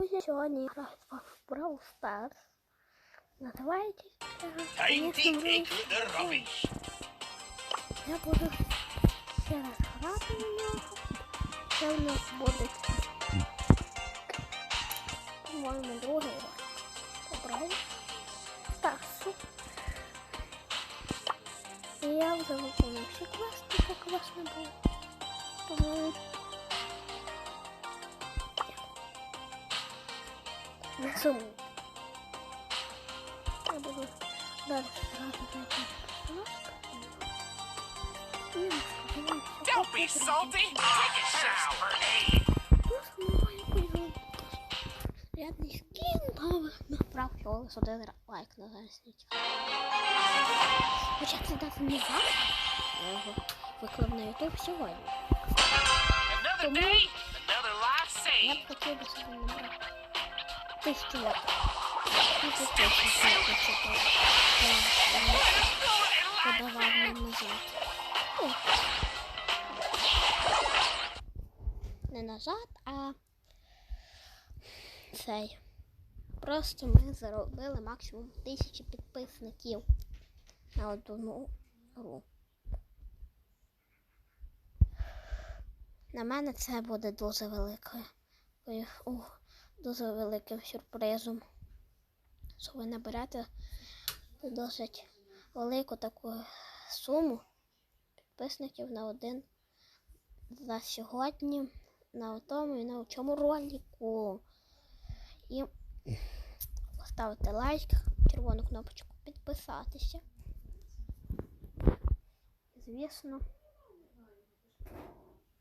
Друзі, сьогодні граю з вами в Brawl Stars. Називається Time звісно, to take Brawl the rubbish. Я буду ще раз грати на нього. Це в нас буде по-моєму другий раз. Побрав Старсу. І я вже виконав всі квести, як у вас не було. Тому Не сумуйте. Я буду далі грати за якийсь персонаж. І розкажу, що Don't be salty. Take a shower. Hey. Рядний скін, але набрав всього лише один лайк на зараз нічого. Хоча це навіть не зараз. Я його виклав на YouTube сьогодні. Another day, another life Я б saved. хотів би собі набрати точно тисячу подавав нам назад. О. Не назад, а цей. Просто ми заробили максимум тисячі підписників на одну гру. На мене це буде дуже великою, о, дуже великим сюрпризом. Що ви наберете досить велику таку суму підписників на один за сьогодні на тому і на цьому ролику. І поставити лайк, червону кнопочку підписатися. Звісно,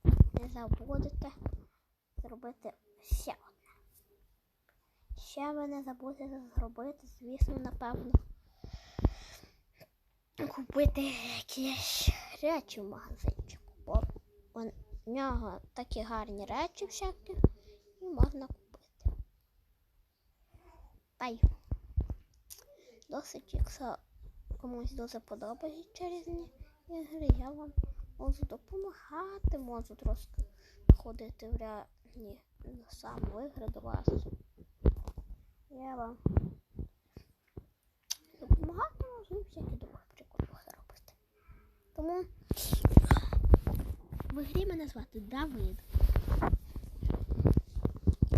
не забудете зробити одне. Ще ви не забудете зробити, звісно, напевно, купити якісь речі в магазинчику. Бо у нього такі гарні речі всякі і можна купити. Та досить, якщо комусь дуже подобається різні ігри, я вам можу допомагати, можу трошки ходити в реальні сам в ігри до вас. Вам допомагати можу всякі другі приколи робити. Тому в ігрі мене звати Давид.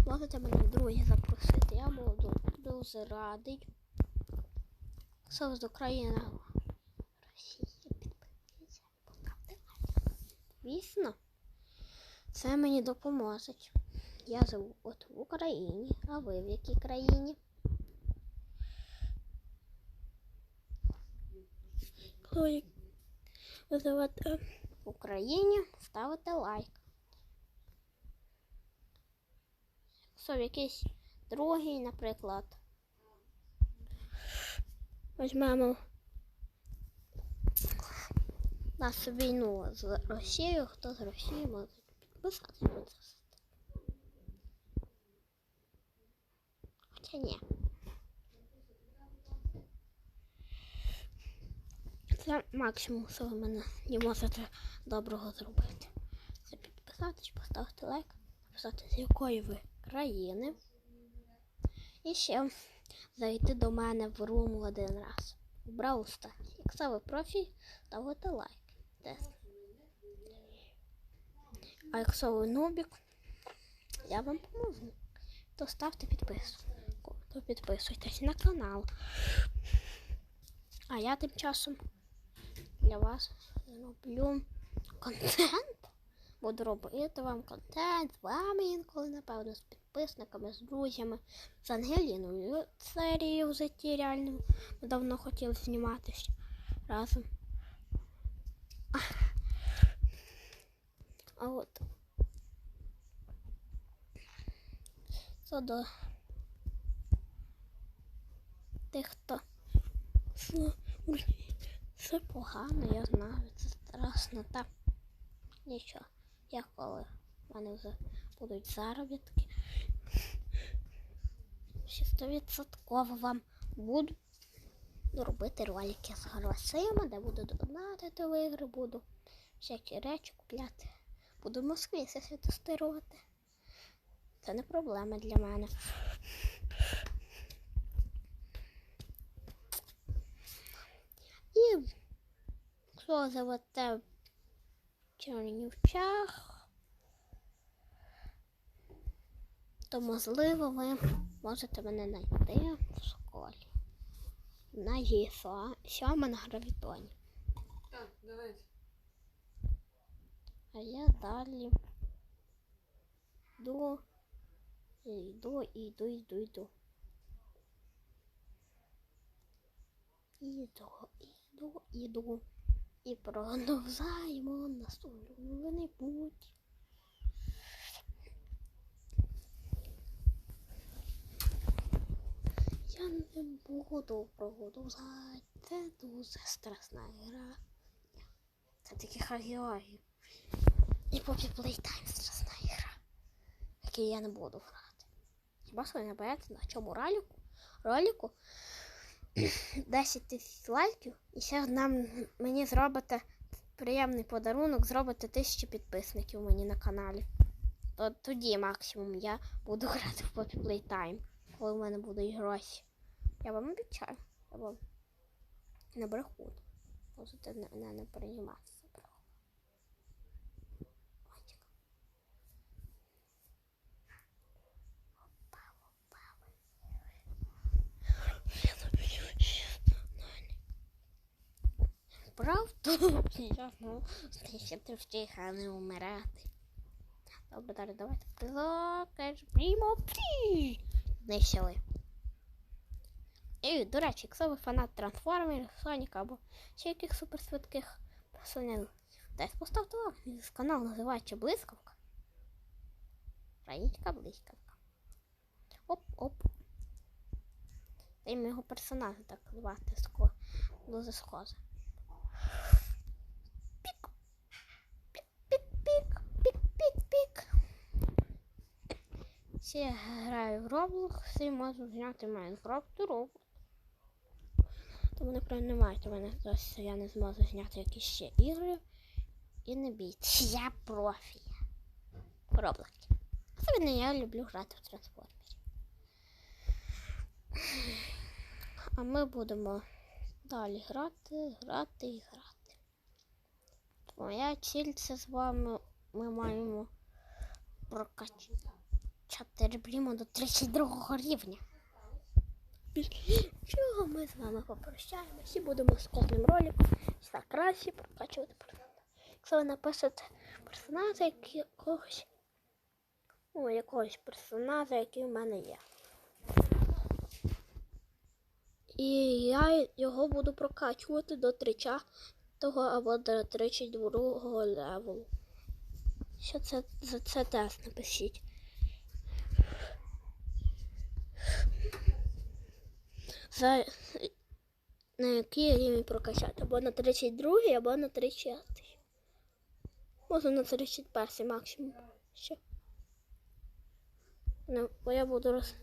Можете мене друзі запросити. Я буду дуже радий. Хто з України Росії підписується. Звісно, це мені допоможе. Я живу от в Україні, а ви в якій країні? Коли ви живете в Україні, ставите лайк. Якщо якийсь другий, наприклад, візьмемо нашу війну з Росією, хто з Росії може підписатися ні. Це максимум, що ви мене не можете доброго зробити. Це підписатись, поставити лайк, написати з якої ви країни. І ще зайти до мене в рум один раз. В Brawl Якщо ви профі, ставите лайк. Десь. А якщо ви нубік, я вам поможу. То ставте підписку. То підписуйтесь на канал. А я тим часом для вас роблю контент. Буду робити вам контент з вами інколи, напевно, з підписниками, з друзями, з Ангеліною серією в житті реально. Ми давно хотіли зніматися разом. А от це до тих, хто це, погано, я знаю, це страшно, та нічого. Я коли в мене вже будуть заробітки, ще стовідсотково вам буду робити ролики з грошима, де буду донатити в ігри, буду всякі речі купляти. Буду в Москві все тестувати. Це не проблема для мене. І якщо завете в Чернівчах, то можливо ви можете мене знайти в школі. На ЄСО, сьома на гравітоні. Так, давайте. А я далі йду, йду, йду, йду, йду. Іду, іду, іду. І продовжаємо наступний путь. Я не буду продовжати. Це дуже страшна гра. Це таких героїв. І Poppy Playtime страшна гра, в якій я не буду грати. Хіба що не боїте на чому ролику? Ролику 10 тисяч лайків і ще нам мені зробите приємний подарунок, зробите тисячу підписників мені на каналі. То тоді максимум я буду грати в Poppy Playtime, коли в мене будуть гроші. Я вам обіцяю, я вам не брехун. Можете не, не, не Правда? Я знову знищити всіх, а умирати. Добре, далі давайте. Призокаж, прямо пі. Знищили. І, до речі, якщо ви фанат трансформерів, Соніка або ще яких супершвидких персонажів, Десь поставте лайк. Мій канал називається Блискавка. Українська блискавка. Оп-оп. Та й його персонажа так звати. Дуже схоже. Пік. Пік-пік-пік. Пік-пік-пік. Я граю в Roblox, всі можуть зняти Майнкрафт і Roblox. Тому не немає, мене зараз я не зможу зняти якісь ще ігри. І не бійтесь, я профі. В Роблокі. Особливо я люблю грати в трансформері. А ми будемо далі грати, грати і грати. Моя ціль це з вами ми маємо прокачати ребріму до 32 рівня. Чого ми з вами попрощаємося і будемо з кожним роликом все краще прокачувати персонажа. Якщо ви напишете персонажа якогось, ну, якогось персонажа, який в мене є. І я його буду прокачувати до 30 або до 32 левелу. Що це за це теж напишіть. За на який рівень прокачати? Або на 32, або на 30. Може на 31 максимум. Ще. Ну, бо я буду роз...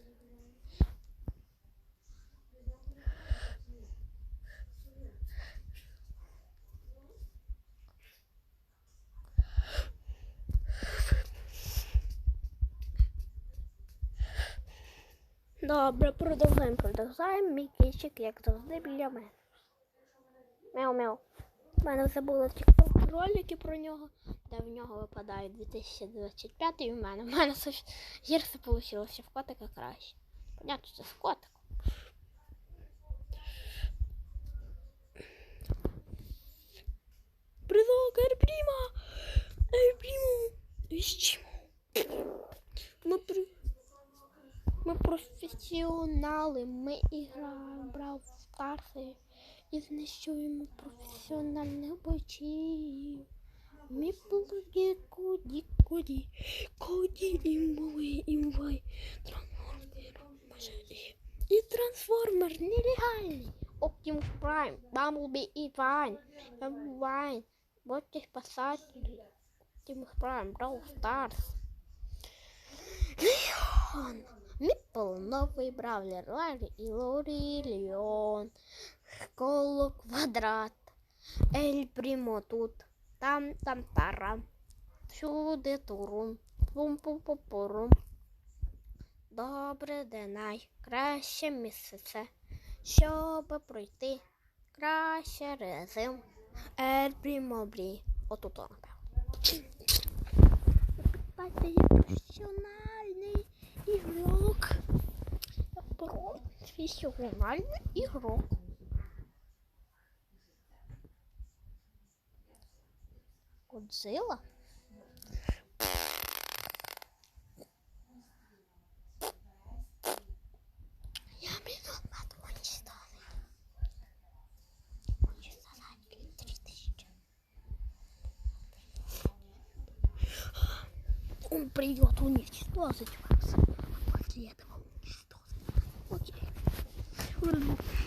Добре, продовжуємо, продовжуємо. Мій кінчик, як завжди, біля мене. Мяу-мяу. У мене вже були TikTok ролики про нього, де в нього випадає 2025 і в мене. У мене гірше вийшло, в котика краще. Понятно, це з котиком. Професіонали, ми граємо Брав Старси і знищуємо професіональних бойців. Ми плуги коді, коді, коді імбовий, імбой, трансформер, може і, і трансформер нелегальний. Оптимус Прайм, Бамблбі і Вайн, Вайн, будьте спасателі. Оптимус Прайм, Брав Старс. Леон. Міпл, новий бравлер, Ларі і Лорі, Леон, коло квадрат, Ель Прімо тут, там, там, тарам, всюди турум, пум пум пум пурум добре, де найкраще місце щоб пройти краще режим. Ербрі-мобрі. Отут, о, напевно. Я професіональний ігрок. Я професіональний ігрок. Годзilla? Я біду на уничтожить. Уничтожать три тысячи. Он придет уничтожить вас А после этого уничтожить. Окей.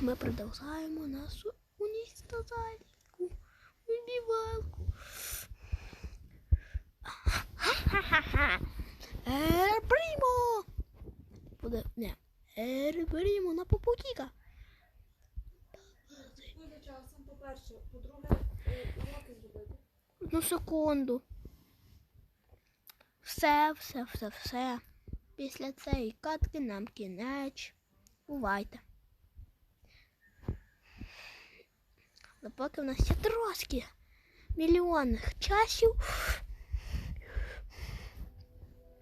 Мы продолжаем нашу уничтожальку. Убивалку. Ха-ха-ха. Эр Примо! Буде, не. Ер Примо на попутіка. Дуже часом, по-перше. По-друге, е, уроки зробити. Одну секунду. Все, все, все, все. Після цієї катки нам кінець. Бувайте. Але поки в нас є трошки мільйонних часів,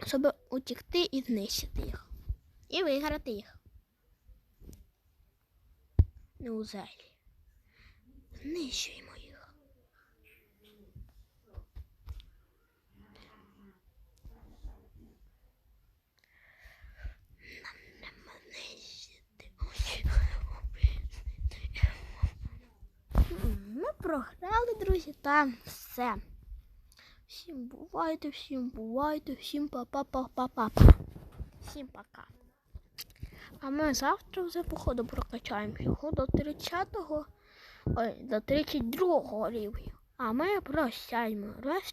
щоб утікти і знищити їх. І виграти їх. Неужели? Знищуємо їх. Ми програли, друзі, там все. Всім бувайте, всім бувайте, всім па-па-па-па-па. Всім пока. А ми завтра вже, походу, прокачаємо його до 30-го, ой, до 32-го рівня. А ми прощаємо.